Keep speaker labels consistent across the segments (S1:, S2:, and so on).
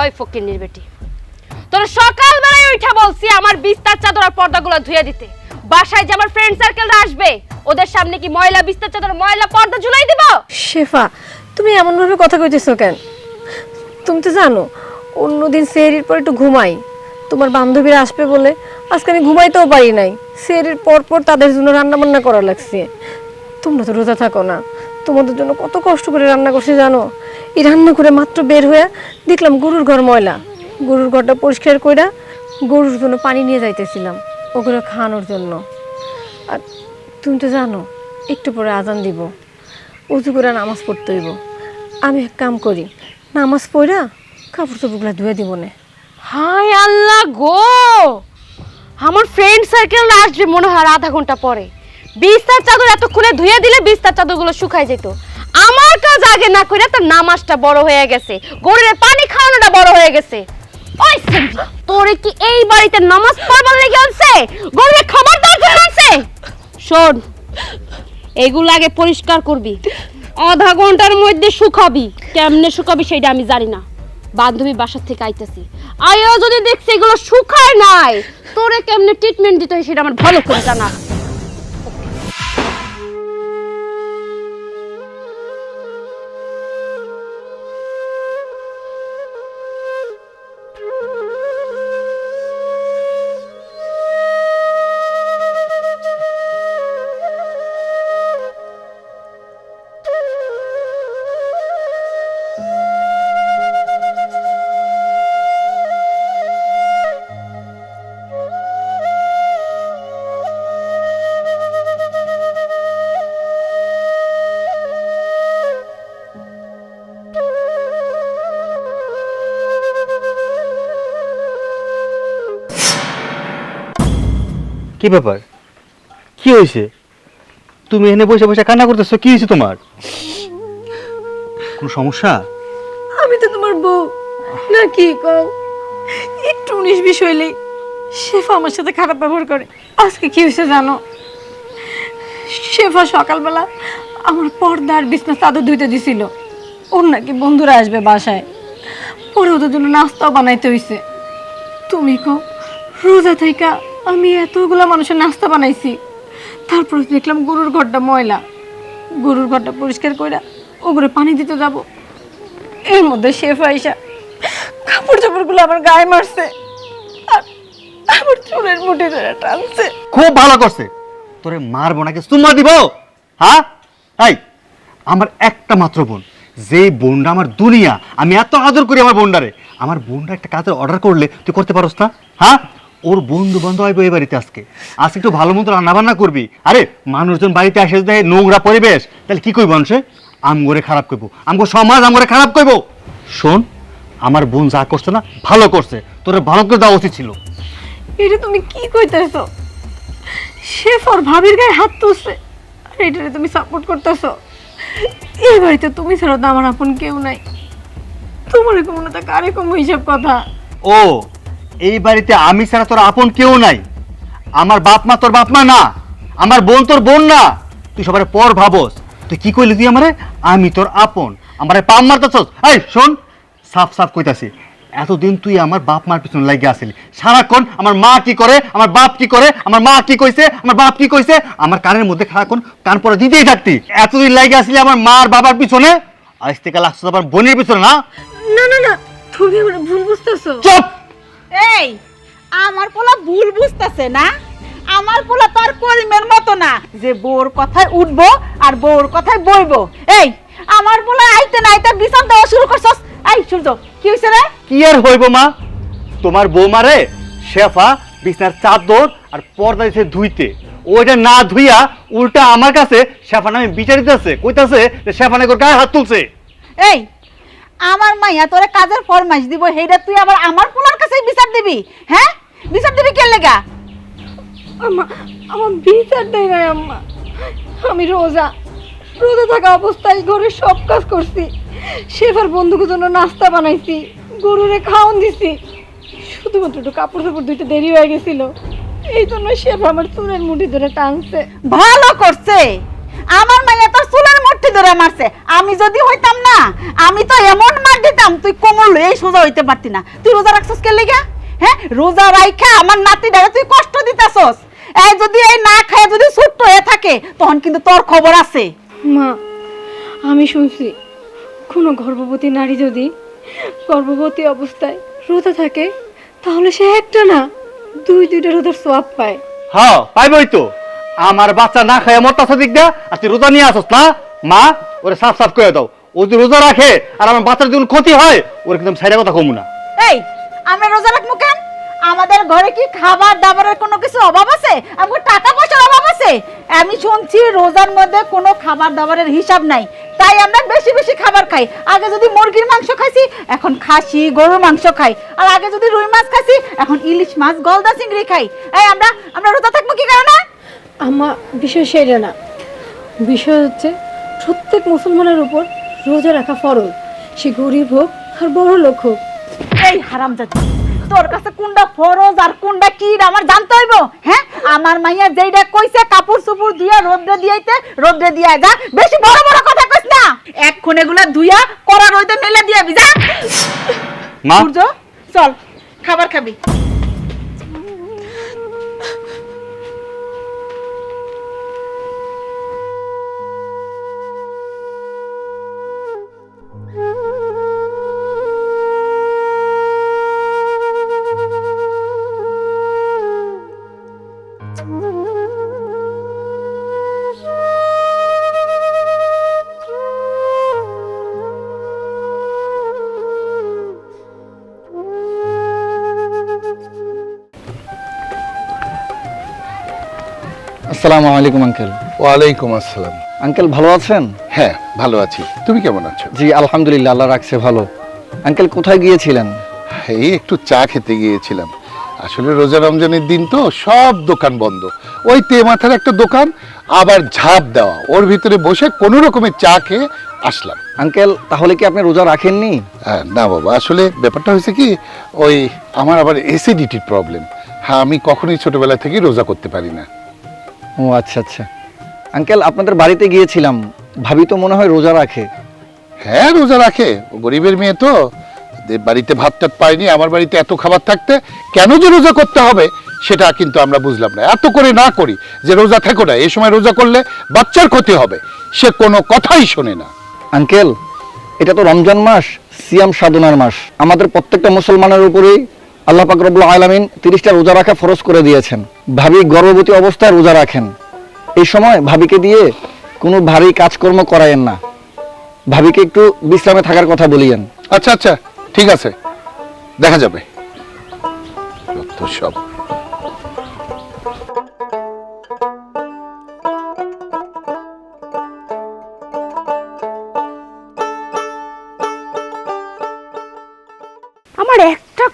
S1: ওই ফকিন্নির বেটি তোর সকালবেলায় উঠা বলছি আমার বিস্তার চাদর আর পর্দাগুলো ধুয়ে দিতে। বাসায় যে আমার ফ্রেন্ড সার্কেলরা আসবে, ওদের সামনে কি ময়লা, বিস্তার চাদর ময়লা, পর্দা ঝুলাই দিব?
S2: শেফা, তুমি এমনভাবে কথা কইতেছো কেন? তুমি তো জানো, অন্যদিন সেহরির পর একটু ঘুমাই। তোমার বান্ধবীরা আসবে বলে আজকে আমি ঘুমাইতেও পারি নাই। সেহরির পর পর তাদের জন্য রান্না বান্না করা লাগছে। তোমরা তো রোজা থাকো না। তোমাদের জন্য কত কষ্ট করে রান্না করছি জানো? এই রান্না করে মাত্র বের হয়ে দেখলাম গরুর ঘর ময়লা। গরুর ঘরটা পরিষ্কার কইরা গরুর জন্য পানি নিয়ে যাইতেছিলাম ওগুলো খাওয়ানোর জন্য। আর তুমি তো জানো, একটু পরে আজান দিব। উজু করে নামাজ পড়তে হইব। আমি এক কাম করি, নামাজ পড়া কাপড় চোপড়গুলো ধুয়ে দিব না।
S1: হায় আল্লাহ গো! আমার ফ্রেন্ড সার্কেল আসবে মনে হয় আধা ঘণ্টা পরে। বিস্তার চাদর এতক্ষণে ধুয়ে দিলে বিস্তার চাদরগুলো শুকায় যেত। আমার কাজ আগে না করে তার নামাজটা বড় হয়ে গেছে। গরুরের পানি খাওয়ানোটা বড় হয়ে গেছে। ওই সেমরি, তোরে কি এই বাড়িতে নামাজ পড়বার লেগে আনছে? গরুরের খাবার দেওয়ার জন্য আনছে? শোন এগুলো আগে পরিষ্কার করবি। আধা ঘণ্টার মধ্যে শুকাবি। কেমনে শুকাবি সেটা আমি জানি না। বান্ধবী বাসার থেকে আইতেছি। আয়ও যদি দেখছি এগুলো শুকায় নাই তোরে কেমনে ট্রিটমেন্ট দিতে হয় সেটা আমার ভালো করে জানা।
S3: কি ব্যাপার? কি হয়েছে? তুমি এখানে বসে বসে কান্না করতেছো, কি হয়েছে তোমার? কোনো সমস্যা?
S2: আমি তো তোমার বউ। না, কি কও? একটু উনিশ বিশ হইলেই শেফা আমার সাথে খারাপ ব্যবহার করে। আজকে কি হয়েছে জানো? শেফা সকালবেলা আমার পর্দা আর বিছনা চাদর ধুইতে দিছিল। ওর নাকি বন্ধুরা আসবে বাসায়। পরে ওদের জন্য নাস্তাও বানাইতে হইছে। তুমি কো রোজা থাইকা আমি এতগুলা মানুষের নাস্তা বানাইছি। তারপর দেখলাম গরুর ঘরটা ময়লা। গরুর ঘরটা পরিষ্কার কইরা ওগুলো পানি দিতে যাব। এর মধ্যে শেফ আইসা কাপড় চাপড়গুলো আমার গায়ে মারছে। আর আমার চুলের মুঠি ধরে টানছে।
S3: খুব ভালো করছে। তোরে মারবো নাকি সুম্মা দিব? হ্যাঁ? এই, আমার একটা মাত্র বোন। যে বোনটা আমার দুনিয়া, আমি এত আদর করি আমার বোনটারে। আমার বোনটা একটা কাজের অর্ডার করলে তুই করতে পারোস না? হ্যাঁ? ওর বন্ধু বান্ধব এই বাড়িতে আজকে। আজকে একটু ভালো মতো রান্না বান্না করবি। আরে মানুষজন বাড়িতে আসে যদি নোংরা পরিবেশ তাহলে কি করব মানুষে? আমগরে খারাপ করব আমগো সমাজ আমগরে খারাপ করব শোন আমার বোন যা করছে না ভালো করছে। তোর ভালো করে দেওয়া উচিত ছিল।
S2: এটা তুমি কি কইতেছো? শেফ আর ভাবির গায়ে হাত তুলছে। আর এটারে তুমি সাপোর্ট করতেছো। এই বাড়িতে তুমি ছাড়া তো আমার আপন কেউ নাই। তোমার এরকম না তা কারে কম হিসাব কথা?
S3: ও এই বাড়িতে আমি ছাড়া তোর আপন কেউ নাই। আমার বাপ মা তোর বাপ মা না আমার বোন তোর বোন না। তুই সবার পর ভাবস তুই কি কইলি তুই আমারে? আমি তোর আপন আমারে পাম মারতেছস। এই শোন সাফ সাফ কইতাছি এতদিন তুই আমার বাপ মার পিছনে লাগিয়ে আসিলি। সারাক্ষণ আমার মা কি করে আমার বাপ কি করে আমার মা কি কইছে আমার বাপ কি কইছে আমার কানের মধ্যে সারাক্ষণ কান পরে দিতেই থাকতি। এতদিন লাগিয়ে আসিলি আমার মা আর বাবার পিছনে আজ থেকে লাগছে আমার বোনের পিছনে না?
S2: না না না তুমি ভুল বুঝতেছো।
S3: চুপ!
S4: এই আমার পোলা ভুল বুঝতেছে না? আমার পোলা তার করিমের মতো না। যে বউর কথায় উঠবো আর বউর কথায় বইবো এই আমার পোলা আইতে না আইতে বিচার দেওয়া শুরু করছস। এই শুনছো কি হয়েছে রে?
S3: কি আর হইব মা? তোমার বৌমারে শেফা বিছনার চাদর আর পর্দা দিছে ধুইতে। ওইটা না ধুইয়া উল্টা আমার কাছে শেফা নামে বিচারিতেছে কইতাছে যে শেফা নাকি ওর গায়ে হাত তুলছে।
S4: এই আমার মাইয়া তোরে কাজের ফরমাইশ দিব হেইটা তুই আবার আমার পোলার কাছেই বিচার দিবি হ্যাঁ? বিচার দিবি কে লেগা?
S2: আম্মা আমার বিচার দেয় নাই আম্মা। আমি রোজা রোজা থাকা অবস্থায় ঘরে সব কাজ করছি। শেফার বন্ধুকে জন্য নাস্তা বানাইছি গরুরে খাওয়ান দিছি। শুধুমাত্র একটু কাপড় চাপড় ধুইতে দেরি হয়ে গেছিল। এই জন্য শেফা আমার চুলের মুঠি ধরে টানছে।
S4: ভালো করছে। আমার মাইয়া তোর চুলের মুঠি ধরে মারছে। আমি যদি হইতাম না আমি তো এমন মার দিতাম তুই কোমল এই সোজা হইতে পারতি না। তুই রোজা রাখছস কে লেগা? হ্যাঁ? রোজা রাইখা আমার নাতিটারে তুই কষ্ট দিতাছস। এই যদি এই না খায় যদি ছোট্ট হয়ে থাকে তখন কিন্তু তোর খবর আছে।
S2: মা আমি শুনছি কোনো গর্ভবতী নারী যদি গর্ভবতী অবস্থায় রোজা থাকে তাহলে সে একটা না দুই দুইটা রোদার সোয়াব পায়।
S3: হ্যাঁ পাইবই তো। আমার বাচ্চা না খায় মরতা দিক দিয়া, আর তুই রোজা নিয়ে আসস না? মা, ওরে সাফ সাফ করে দাও। ও যদি রোজা রাখে, আর আমার বাচ্চার যদি ক্ষতি হয়, ওর কিন্তু সাইডে কথা কমু না।
S4: এই, আমরা রোজা রাখব কেন? আমাদের ঘরে কি খাবার দাবারের কোনো কিছু অভাব আছে? আমার টাকা পয়সার অভাব আছে? আমি শুনছি রোজার মধ্যে কোনো খাবার দাবারের হিসাব নাই। তাই আমরা বেশি বেশি খাবার খাই। আগে যদি মুরগির মাংস খাইছি, এখন খাসি, গরুর মাংস খাই। আর আগে যদি রুই মাছ খাইছি, এখন ইলিশ মাছ, গলদা চিংড়ি খাই। এই, আমরা আমরা রোজা থাকব কি কারণে?
S2: আমার বিষয় সেটা না। বিষয় হচ্ছে প্রত্যেক মুসলমানের উপর রোজা রাখা ফরজ। সে গরিব হোক আর বড় লোক হোক।
S4: এই হারামজাদি তোর কাছে কোনটা ফরজ আর কোনটা কি আমার জানতে হইব হ্যাঁ? আমার মাইয়া যেইটা কইছে কাপড় চুপুর ধুইয়া রোদ্রে দিয়াইতে রোদ্রে দিয়া যা। বেশি বড় বড় কথা কইস না। এক্ষণ এগুলা ধুইয়া করা রইতে মেলে দিয়াবি যা।
S3: মা।
S4: সূর্য চল খাবার খাবি।
S5: আসসালামু আলাইকুম আঙ্কেল।
S6: ওয়ালাইকুম আসসালাম।
S5: আঙ্কেল ভালো আছেন?
S6: হ্যাঁ ভালো আছি। তুমি কেমন আছো?
S5: জি আলহামদুলিল্লাহ আল্লাহ রাখছে ভালো। আঙ্কেল কোথায় গিয়েছিলেন?
S6: এই একটু চা খেতে গিয়েছিলাম। আসলে রোজা রমজানের দিন তো সব দোকান বন্ধ। ওই তে মাথার একটা দোকান আবার ঝাঁপ দেওয়া। ওর ভিতরে বসে কোনো রকমের চা খেয়ে আসলাম।
S5: আঙ্কেল তাহলে কি আপনি রোজা রাখেননি?
S6: হ্যাঁ, না বাবা আসলে ব্যাপারটা হয়েছে কি ওই আমার আবার অ্যাসিডিটির প্রবলেম হ্যাঁ আমি কখনোই ছোটবেলা থেকেই রোজা করতে পারি না।
S5: ও আচ্ছা আচ্ছা। আঙ্কেল আপনাদের বাড়িতে গিয়েছিলাম। ভাবি তো মনে হয় রোজা রাখে।
S6: হ্যাঁ রোজা রাখে। ও গরিবের মেয়ে তো। যে বাড়িতে ভাত টাত পায়নি আমার বাড়িতে এত খাবার থাকতে কেন যে রোজা করতে হবে সেটা কিন্তু আমরা বুঝলাম না। এত করে না করি যে রোজা থেকো না। এই সময় রোজা করলে বাচ্চার ক্ষতি হবে। সে কোনো কথাই শোনে না।
S5: আঙ্কেল এটা তো রমজান মাস সিয়াম সাধনার মাস। আমাদের প্রত্যেকটা মুসলমানের উপরেই আল্লাহ পাক আলমিন তিরিশটা রোজা রাখা ফরজ করে দিয়েছেন। ভাবি গর্ভবতী অবস্থায় রোজা রাখেন। এই সময় ভাবিকে দিয়ে কোনো ভারী কাজকর্ম করায়েন না। ভাবিকে একটু বিশ্রামে থাকার কথা বলিয়েন।
S6: আচ্ছা আচ্ছা ঠিক আছে। দেখা যাবে। সব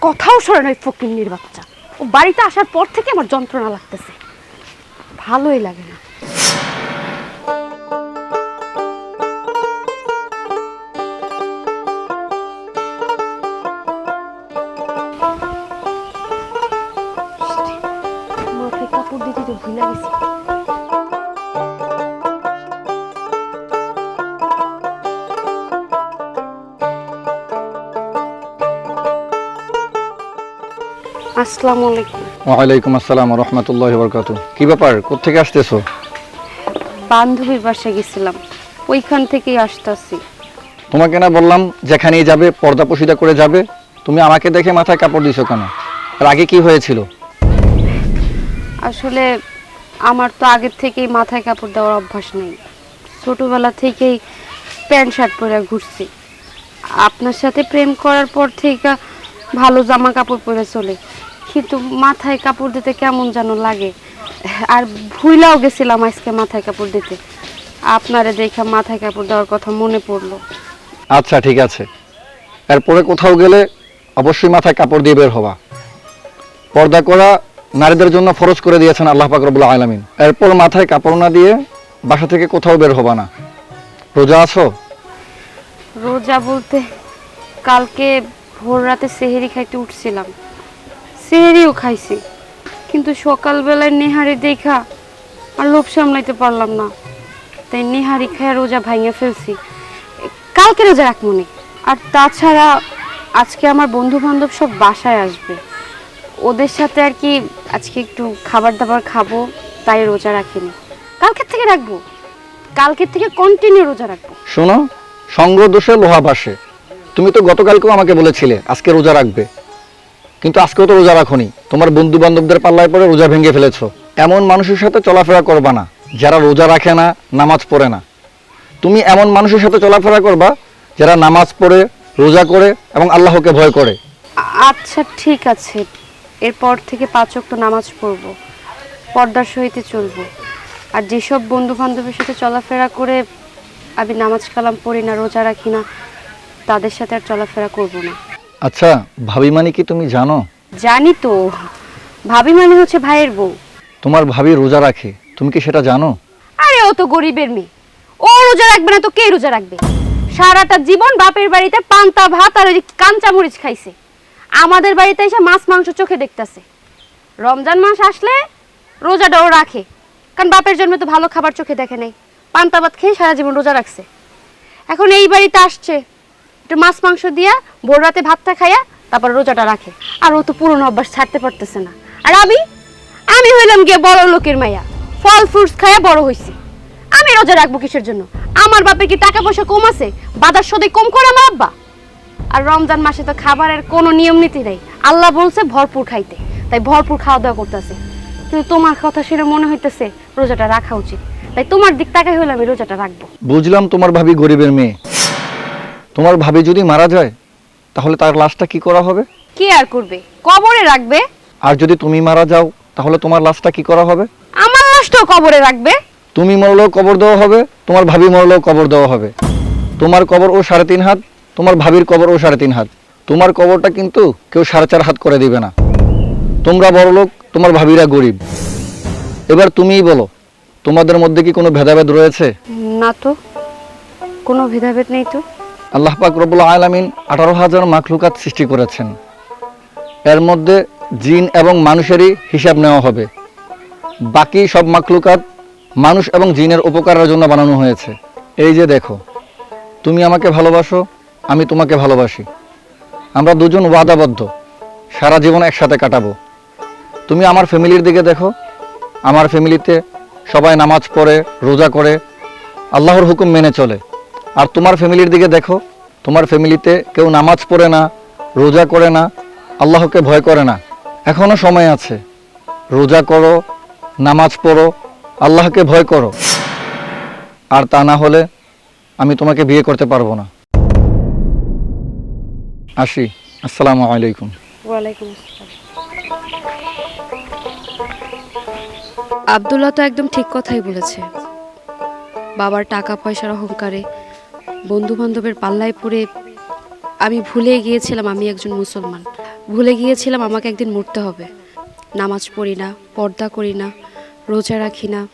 S1: কথাও শোনে ওই ফকিন্নির বাচ্চা। ও বাড়িতে আসার পর থেকে আমার যন্ত্রণা লাগতেছে। ভালোই লাগে না। আসসালামু আলাইকুম।
S5: ওয়ালাইকুম আসসালাম রহমতুল্লাহ বরকাত কি ব্যাপার? কোথেকে আসতেছো?
S1: বান্ধবীর বাসায় গেছিলাম। ওইখান থেকেই আসতেছি।
S5: তোমাকে না বললাম যেখানেই যাবে পর্দা পশিদা করে যাবে। তুমি আমাকে দেখে মাথায় কাপড় দিছো কেন? আর আগে কি হয়েছিল?
S1: আসলে আমার তো আগের থেকেই মাথায় কাপড় দেওয়ার অভ্যাস নেই। ছোটবেলা থেকেই প্যান্ট শার্ট পরে ঘুরছি। আপনার সাথে প্রেম করার পর থেকে ভালো জামা কাপড় পরে চলে। কিন্তু মাথায় কাপড় দিতে কেমন যেন লাগে। আর ভুইলাও গেছিলাম আজকে মাথায় কাপড় দিতে। আপনারে দেখে মাথায় কাপড় দেওয়ার কথা মনে পড়ল।
S5: আচ্ছা ঠিক আছে। এরপরে কোথাও গেলে অবশ্যই মাথায় কাপড় দিয়ে বের হবা। পর্দা করা নারীদের জন্য ফরজ করে দিয়েছেন আল্লাহ পাক রব্বুল আলামিন। এরপর মাথায় কাপড় না দিয়ে বাসা থেকে কোথাও বের হবা না। রোজা আছো?
S1: রোজা বলতে কালকে ভোর রাতে সেহেরি খাইতে উঠছিলাম। সেহেরিও খাইছি। কিন্তু সকালবেলায় নেহারি দেখা আর লোভ সামলাইতে পারলাম না। তাই নেহারি খায়া রোজা ভাঙিয়ে ফেলছি। কালকে রোজা রাখমনি আর তাছাড়া আজকে আমার বন্ধু বান্ধব সব বাসায় আসবে। ওদের সাথে আর কি আজকে একটু খাবার দাবার খাব, তাই রোজা রাখিনি। কালকের থেকে রাখব। কালকের থেকে কন্টিনিউ রোজা রাখব।
S5: শোনো, সঙ্গ দোষে লোহা বাসে তুমি তো গতকালকেও আমাকে বলেছিলে, আজকে রোজা রাখবে। কিন্তু আজকেও তো রোজা রাখোনি। তোমার বন্ধু বান্ধবদের পাল্লায় পরে রোজা ভেঙে ফেলেছো। এমন মানুষের সাথে চলাফেরা করবা না, যারা রোজা রাখে না, নামাজ পড়ে না। তুমি এমন মানুষের সাথে চলাফেরা করবা, যারা নামাজ পড়ে, রোজা করে এবং আল্লাহকে ভয় করে।
S1: আচ্ছা ঠিক আছে। এরপর থেকে পাঁচ ওয়াক্ত নামাজ পড়ব, পর্দার সহিতে চলবো। আর যেসব বন্ধু বান্ধবের সাথে চলাফেরা করে আমি নামাজ কালাম পড়ি না, রোজা রাখি না, তাদের সাথে আর চলাফেরা করব না।
S5: আচ্ছা ভাবি মানে কি তুমি জানো?
S1: জানি তো। ভাবি মানে হচ্ছে ভাইয়ের বউ।
S5: তোমার ভাবি রোজা রাখে তুমি কি সেটা জানো?
S1: আরে ও তো গরিবের মেয়ে। ও রোজা রাখবে না তো কে রোজা রাখবে? সারাটা জীবন বাপের বাড়িতে পান্তা ভাত আর ওই যে কাঁচা মরিচ খাইছে। আমাদের বাড়িতে এসে মাছ মাংস চোখে দেখতাছে। রমজান মাস আসলে রোজাটাও রাখে। কারণ বাপের জন্মে তো ভালো খাবার চোখে দেখে নেই। পান্তা ভাত খেয়ে সারা জীবন রোজা রাখছে। এখন এই বাড়িতে আসছে। একটু মাছ, মাংস দিয়া ভোর রাতে ভাতটা খাইয়া তারপর রোজাটা রাখে। আর ও তো পুরনো অভ্যাস ছাড়তে পারতেছে না। আর আমি? আমি হইলাম গিয়ে বড় লোকের মাইয়া। ফল ফ্রুটস খাইয়া বড় হইছি। আমি রোজা রাখব কিসের জন্য? আমার বাপের কি টাকা পয়সা কম আছে? বাজার সদে কম করে আমার আব্বা? আর রমজান মাসে তো খাবারের কোনো নিয়ম নীতি নেই। আল্লাহ বলছে ভরপুর খাইতে। তাই ভরপুর খাওয়া দাওয়া করতেছে। কিন্তু তোমার কথা শুনে মনে হইতেছে রোজাটা রাখা উচিত। তাই তোমার দিক তাকাই হলে আমি রোজাটা রাখব।
S5: বুঝলাম তোমার ভাবি গরিবের মেয়ে। তোমার ভাবি যদি মারা যায় তাহলে তার লাশটা কি করা হবে?
S1: কি আর করবে? কবরে রাখবে?
S5: আর যদি তুমি মারা যাও তাহলে তোমার লাশটা কি করা হবে?
S1: আমার লাশটাও কবরে রাখবে।
S5: তুমি মরলেও কবর দেওয়া হবে তোমার ভাবি মরলেও কবর দেওয়া হবে। তোমার কবর ও সাড়ে তিন হাত তোমার ভাবির কবর ও সাড়ে তিন হাত। তোমার কবরটা কিন্তু কেউ সাড়ে চার হাত করে দিবে না। তোমরা বড় লোক তোমার ভাবিরা গরিব। এবার তুমিই বলো তোমাদের মধ্যে কি কোনো ভেদাভেদ রয়েছে?
S1: না তো কোনো ভেদাভেদ নেই তো।
S5: আল্লাহ পাক রব্বুল আলামিন আঠারো হাজার মাখলুকাত সৃষ্টি করেছেন। এর মধ্যে জিন এবং মানুষেরই হিসাব নেওয়া হবে। বাকি সব মাখলুকাত মানুষ এবং জিনের উপকারের জন্য বানানো হয়েছে। এই যে দেখো, তুমি আমাকে ভালোবাসো, আমি তোমাকে ভালোবাসি। আমরা দুজন ওয়াদাবদ্ধ, সারা জীবন একসাথে কাটাবো। তুমি আমার ফ্যামিলির দিকে দেখো, আমার ফ্যামিলিতে সবাই নামাজ পড়ে, রোজা করে, আল্লাহর হুকুম মেনে চলে। আর তোমার ফ্যামিলির দিকে দেখো। তোমার ফ্যামিলিতে কেউ নামাজ পড়ে না রোজা করে না আল্লাহকে ভয় করে না। এখনও সময় আছে। রোজা করো নামাজ পড়ো আল্লাহকে ভয় করো। আর তা না হলে আমি তোমাকে বিয়ে করতে পারব না। আসি। আসসালামু আলাইকুম।
S1: ওয়ালাইকুম আসসালাম। তো একদম ঠিক কথাই বলেছে। বাবার টাকা পয়সার অহংকারে বন্ধু বান্ধবের পাল্লায় পড়ে আমি ভুলে গিয়েছিলাম আমি একজন মুসলমান। ভুলে গিয়েছিলাম আমাকে একদিন মরতে হবে। নামাজ পড়ি না, পর্দা করি না, রোজা রাখি না।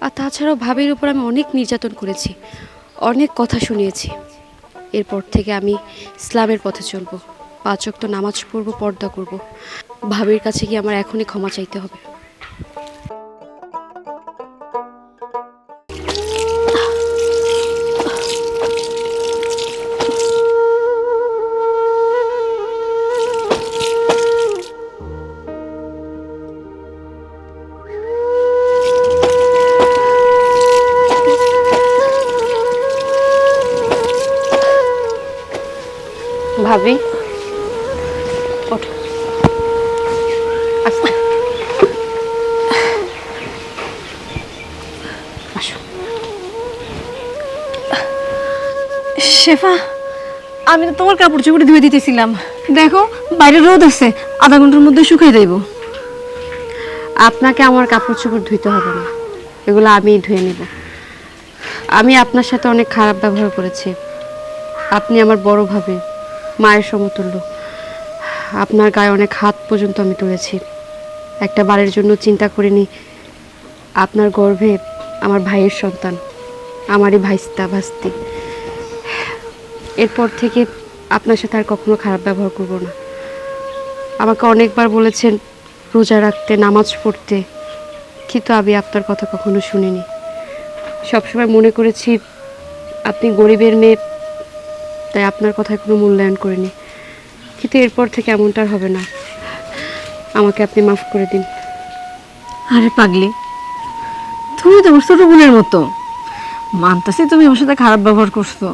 S1: আর তাছাড়াও ভাবির উপর আমি অনেক নির্যাতন করেছি, অনেক কথা শুনিয়েছি। এরপর থেকে আমি ইসলামের পথে চলবো। পাঁচ ওয়াক্ত নামাজ পড়ব, পর্দা করব। ভাবির কাছে গিয়ে আমার এখনই ক্ষমা চাইতে হবে।
S2: শেফা, আমি তো তোমার কাপড় চোপড় ধুয়ে দিতেছিলাম। দেখো, বাইরে রোদ আছে, আধা ঘণ্টার মধ্যে শুকাই দেব
S1: আপনাকে আমার কাপড় চোপড় ধুইতে হবে না। এগুলো আমিই ধুয়ে নেব। আমি আপনার সাথে অনেক খারাপ ব্যবহার করেছি। আপনি আমার বড় ভাবে, মায়ের সমতুল্য। আপনার গায়ে অনেক হাত পর্যন্ত আমি তুলেছি। একটা বাড়ির জন্য চিন্তা করিনি। আপনার গর্ভে আমার ভাইয়ের সন্তান, আমারই ভাইস্তা ভাস্তি এরপর থেকে আপনার সাথে আর কখনো খারাপ ব্যবহার করব না। আমাকে অনেকবার বলেছেন রোজা রাখতে, নামাজ পড়তে। কিন্তু আমি আপনার কথা কখনো শুনিনি। সবসময় মনে করেছি আপনি গরিবের মেয়ে, তাই আপনার কথায় কোনো মূল্যায়ন করিনি। কিন্তু এরপর থেকে এমনটা হবে না। আমাকে আপনি মাফ করে দিন।
S2: আরে পাগলি, তুমি তো আমার ছোট বোনের মতো। মানতাছি তুমি আমার সাথে খারাপ ব্যবহার করছ।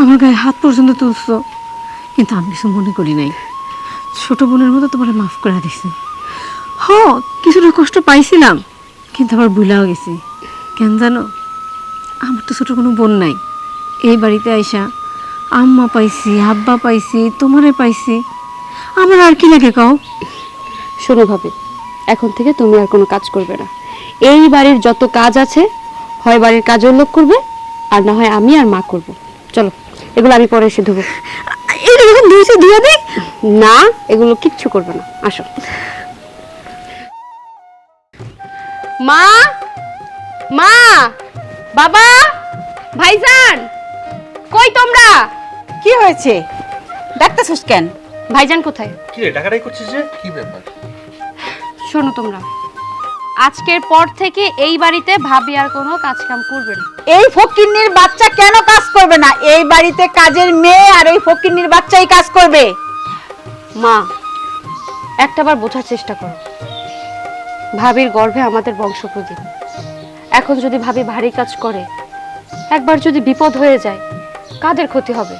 S2: আমার গায়ে হাত পর্যন্ত তুলছো। কিন্তু আমি কিছু মনে করি নাই। ছোট বোনের মতো তোমার মাফ করে দিছি। হ, কিছুটা কষ্ট পাইছিলাম, কিন্তু আবার ভুলাও গেছি। কেন জানো, আমার তো ছোট কোনো বোন নাই। এই বাড়িতে আইসা আম্মা পাইছি, আব্বা পাইছি, তোমারে পাইছি। আমার আর কি লাগে কও?
S1: শোনো ভাবে, এখন থেকে তুমি আর কোনো কাজ করবে না। এই বাড়ির যত কাজ আছে, হয় বাড়ির কাজের লোক করবে, আর না হয় আমি আর মা করব। চলো। এগুলো আমি পরে এসে ধুবো।
S2: দিই।
S1: না এগুলো কিচ্ছু করবে না। আসো। মা মা বাবা ভাইজান কই তোমরা?
S4: কি হয়েছে? ডাকতেছিস কেন?
S1: ভাইজান কোথায়?
S3: কি রে টাকাটাই করছিস যে?
S6: কি ব্যাপার?
S1: শোনো তোমরা আজকের পর থেকে এই বাড়িতে ভাবি আর কোনো কাজ কাম করবে না।
S4: এই ফকিন্নির বাচ্চা কেন কাজ করবে না? এই বাড়িতে কাজের মেয়ে আর এই ফকিন্নির বাচ্চাই কাজ করবে।
S1: মা একটাবার বোঝার চেষ্টা করো। ভাবির গর্ভে আমাদের বংশপ্রদীপ এখন যদি ভাবি ভারী কাজ করে একবার যদি বিপদ হয়ে যায় কাদের ক্ষতি হবে?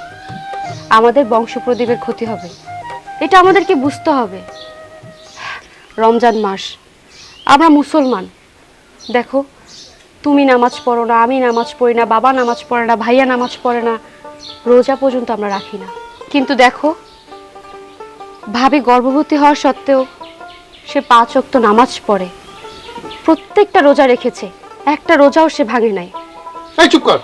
S1: আমাদের বংশপ্রদীপের ক্ষতি হবে। এটা আমাদেরকে বুঝতে হবে। রমজান মাস আমরা মুসলমান। দেখো, তুমি নামাজ পড়ো না, আমি নামাজ পড়ি না, বাবা নামাজ পড়ে না, ভাইয়া নামাজ পড়ে না, রোজা পর্যন্ত আমরা রাখি না। কিন্তু দেখো, ভাবি গর্ভবতী হওয়া সত্ত্বেও সে পাঁচ অক্ত নামাজ পড়ে। প্রত্যেকটা রোজা রেখেছে, একটা রোজাও সে ভাঙে নাই।
S6: চুপ কর।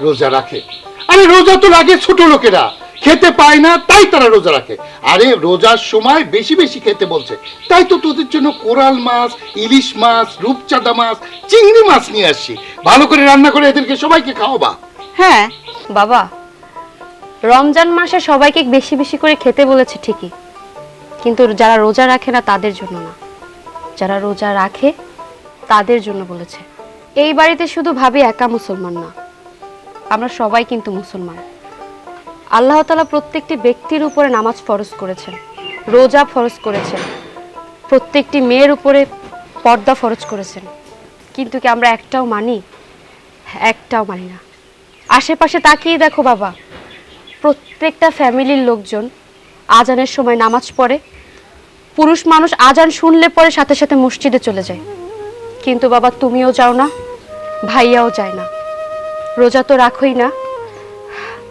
S6: রোজা রাখে। আরে রোজা তো রাখে ছোট লোকেরা। খেতে পায় না, তাই তারা রোজা রাখে। আরে, রোজার সময় বেশি বেশি খেতে বলছে। তাই তো তোদের জন্য কোরাল মাছ, ইলিশ মাছ, রূপচাঁদা মাছ, চিংড়ি মাছ নিয়ে আসছি। ভালো করে রান্না করে এদেরকে সবাইকে খাওয়াবা।
S4: হ্যাঁ
S1: বাবা। রমজান মাসে সবাইকে বেশি বেশি করে খেতে বলেছে ঠিকই। কিন্তু যারা রোজা রাখে না, তাদের জন্য না। যারা রোজা রাখে, তাদের জন্য বলেছে। এই বাড়িতে শুধু ভাবি একা মুসলমান না। আমরা সবাই কিন্তু মুসলমান। আল্লাহ তালা প্রত্যেকটি ব্যক্তির উপরে নামাজ ফরজ করেছেন, রোজা ফরজ করেছেন, প্রত্যেকটি মেয়ের উপরে পর্দা ফরজ করেছেন। কিন্তু কি আমরা একটাও মানি? একটাও মানি না। আশেপাশে তাকিয়ে দেখো বাবা, প্রত্যেকটা ফ্যামিলির লোকজন আজানের সময় নামাজ পড়ে, পুরুষ মানুষ আজান শুনলে পরে সাথে সাথে মসজিদে চলে যায়। কিন্তু বাবা, তুমিও যাও না, ভাইয়াও যায় না। রোজা তো রাখোই না।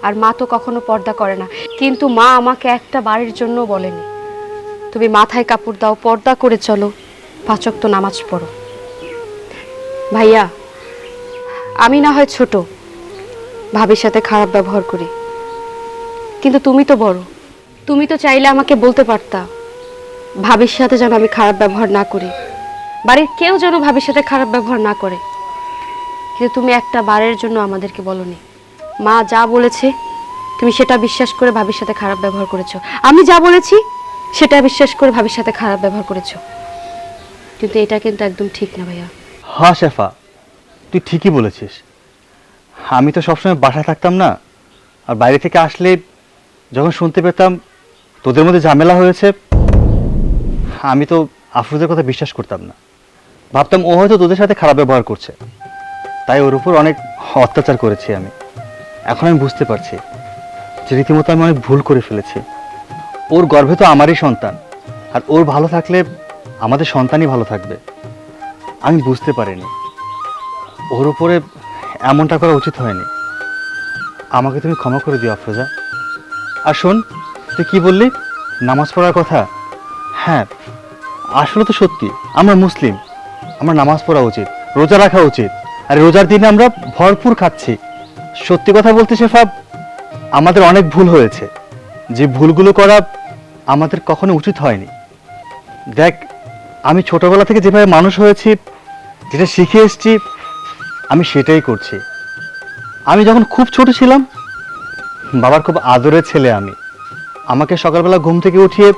S1: আর মা তো কখনো পর্দা করে না। কিন্তু মা আমাকে একটা বাড়ির জন্য বলেনি। তুমি মাথায় কাপড় দাও, পর্দা করে চলো। পাচক তো নামাজ পড়ো। ভাইয়া, আমি না হয় ছোট। ভাবির সাথে খারাপ ব্যবহার করি। কিন্তু তুমি তো বড়। তুমি তো চাইলে আমাকে বলতে পারতা। ভাবির সাথে যেন আমি খারাপ ব্যবহার না করি। বাড়ির কেউ যেন ভাবির সাথে খারাপ ব্যবহার না করে। কিন্তু তুমি একটা বারের জন্য আমাদেরকে বলনি। মা যা বলেছে, তুমি সেটা বিশ্বাস করে ভাবির সাথে খারাপ ব্যবহার করেছ। আমি যা বলেছি, সেটা বিশ্বাস করে ভাবির সাথে খারাপ ব্যবহার করেছ। কিন্তু এটা কিন্তু একদম ঠিক না ভাইয়া।
S3: হ্যাঁ শেফা, তুই ঠিকই বলেছিস। আমি তো সবসময় বাসায় থাকতাম না, আর বাইরে থেকে আসলে যখন শুনতে পেতাম তোদের মধ্যে ঝামেলা হয়েছে, আমি তো আফরোজের কথা বিশ্বাস করতাম না। ভাবতাম ও হয়তো তোদের সাথে খারাপ ব্যবহার করছে। তাই ওর উপর অনেক অত্যাচার করেছি আমি। এখন আমি বুঝতে পারছি যে রীতিমতো আমি অনেক ভুল করে ফেলেছি। ওর গর্ভে তো আমারই সন্তান, আর ওর ভালো থাকলে আমাদের সন্তানই ভালো থাকবে। আমি বুঝতে পারিনি। ওর উপরে এমনটা করা উচিত হয়নি। আমাকে তুমি ক্ষমা করে দিও, আফরোজা। আর শোন, তুই কি বললি? নামাজ পড়ার কথা? হ্যাঁ আসলে তো সত্যি, আমরা মুসলিম। আমার নামাজ পড়া উচিত, রোজা রাখা উচিত, আর রোজার দিনে আমরা ভরপুর খাচ্ছি। সত্যি কথা বলতে শেফা আমাদের অনেক ভুল হয়েছে। যে ভুলগুলো করা আমাদের কখনো উচিত হয়নি। দেখ, আমি ছোটবেলা থেকে যেভাবে মানুষ হয়েছি, যেটা শিখে এসেছি, আমি সেটাই করছি। আমি যখন খুব ছোট ছিলাম, বাবার খুব আদরের ছেলে আমি। আমাকে সকালবেলা ঘুম থেকে উঠিয়ে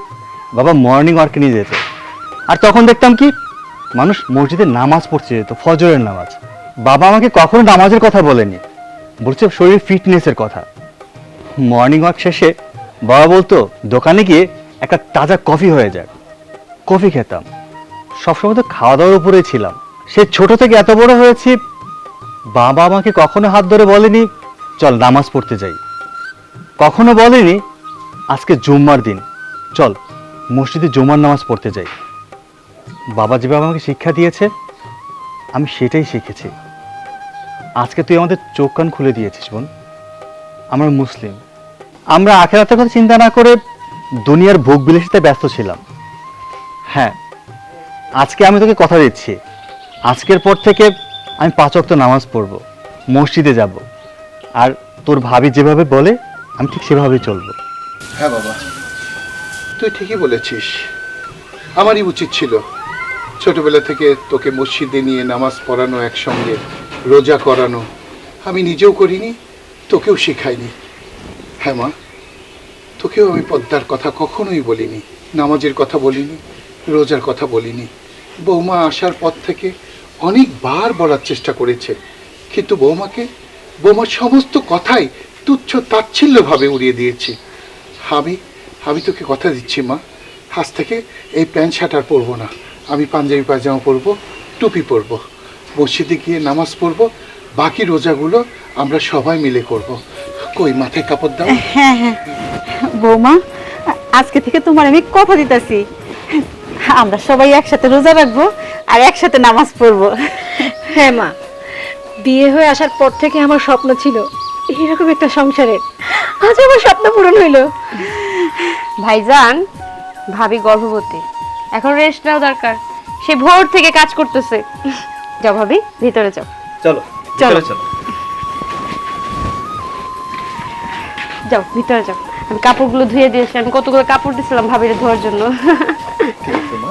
S3: বাবা মর্নিং ওয়ার্কে নিয়ে যেত। আর তখন দেখতাম কি, মানুষ মসজিদে নামাজ পড়তে যেত, ফজরের নামাজ। বাবা আমাকে কখনো নামাজের কথা বলেনি। বলছে শরীর ফিটনেসের কথা। মর্নিং ওয়াক শেষে বাবা বলতো, দোকানে গিয়ে একটা তাজা কফি হয়ে যাক। কফি খেতাম। সবসময় তো খাওয়া দাওয়ার উপরেই ছিলাম। সে ছোট থেকে এত বড় হয়েছি, বাবা আমাকে কখনো হাত ধরে বলেনি, চল নামাজ পড়তে যাই। কখনো বলেনি, আজকে জুম্মার দিন, চল মসজিদে জুম্মার নামাজ পড়তে যাই। বাবা যেভাবে আমাকে শিক্ষা দিয়েছে, আমি সেটাই শিখেছি। আজকে তুই আমাদের চোখ কান খুলে দিয়েছিস, বোন। আমরা মুসলিম। আমরা আখেরাতের কথা চিন্তা না করে দুনিয়ার ভোগ বিলাসিতে ব্যস্ত ছিলাম। হ্যাঁ আজকে আমি তোকে কথা দিচ্ছি। আজকের পর থেকে আমি পাঁচ নামাজ পড়ব, মসজিদে যাব। আর তোর ভাবি যেভাবে বলে, আমি ঠিক সেভাবেই চলবো।
S6: হ্যাঁ বাবা, তুই ঠিকই বলেছিস। আমারই উচিত ছিল ছোটবেলা থেকে তোকে মসজিদে নিয়ে নামাজ পড়ানো একসঙ্গে। রোজা করানো। আমি নিজেও করিনি, তোকেও শেখাইনি। হ্যাঁ মা, তোকেও আমি পদ্মার কথা কখনোই বলিনি, নামাজের কথা বলিনি, রোজার কথা বলিনি। বৌমা আসার পর থেকে অনেকবার বলার চেষ্টা করেছে, কিন্তু বৌমাকে, বৌমার সমস্ত কথাই তুচ্ছ তাচ্ছিল্যভাবে উড়িয়ে দিয়েছি। আমি আমি তোকে কথা দিচ্ছি মা, আজ থেকে এই প্যান্ট শার্ট আর পরবো না। আমি পাঞ্জাবি পায়জামা পরবো, টুপি পরবো। মসজিদে গিয়ে নামাজ পড়ব বাকি রোজাগুলো আমরা সবাই মিলে করব। কই মাথায় কাপড় দাও।
S4: হ্যাঁ হ্যাঁ। বৌমা আজকে থেকে তোমার আমি কথা দিতেছি। আমরা সবাই একসাথে রোজা রাখব আর একসাথে নামাজ পড়ব।
S2: হ্যাঁ মা। বিয়ে হয়ে আসার পর থেকে আমার স্বপ্ন ছিল এরকম একটা সংসারের আজ আমার স্বপ্ন পূরণ হইল।
S1: ভাইজান ভাবি গর্ভবতী। এখন রেস্ট নেওয়া দরকার। সে ভোর থেকে কাজ করতেছে। যাও ভাবি ভিতরে যাও
S3: চলো
S1: চলো। চলো। যাও ভিতরে যাও আমি কাপড়গুলো ধুয়ে দিয়েছি আমি কতগুলো কাপড় দিয়েছিলাম ভাবিরে ধোয়ার জন্য
S3: ঠিক আছে মা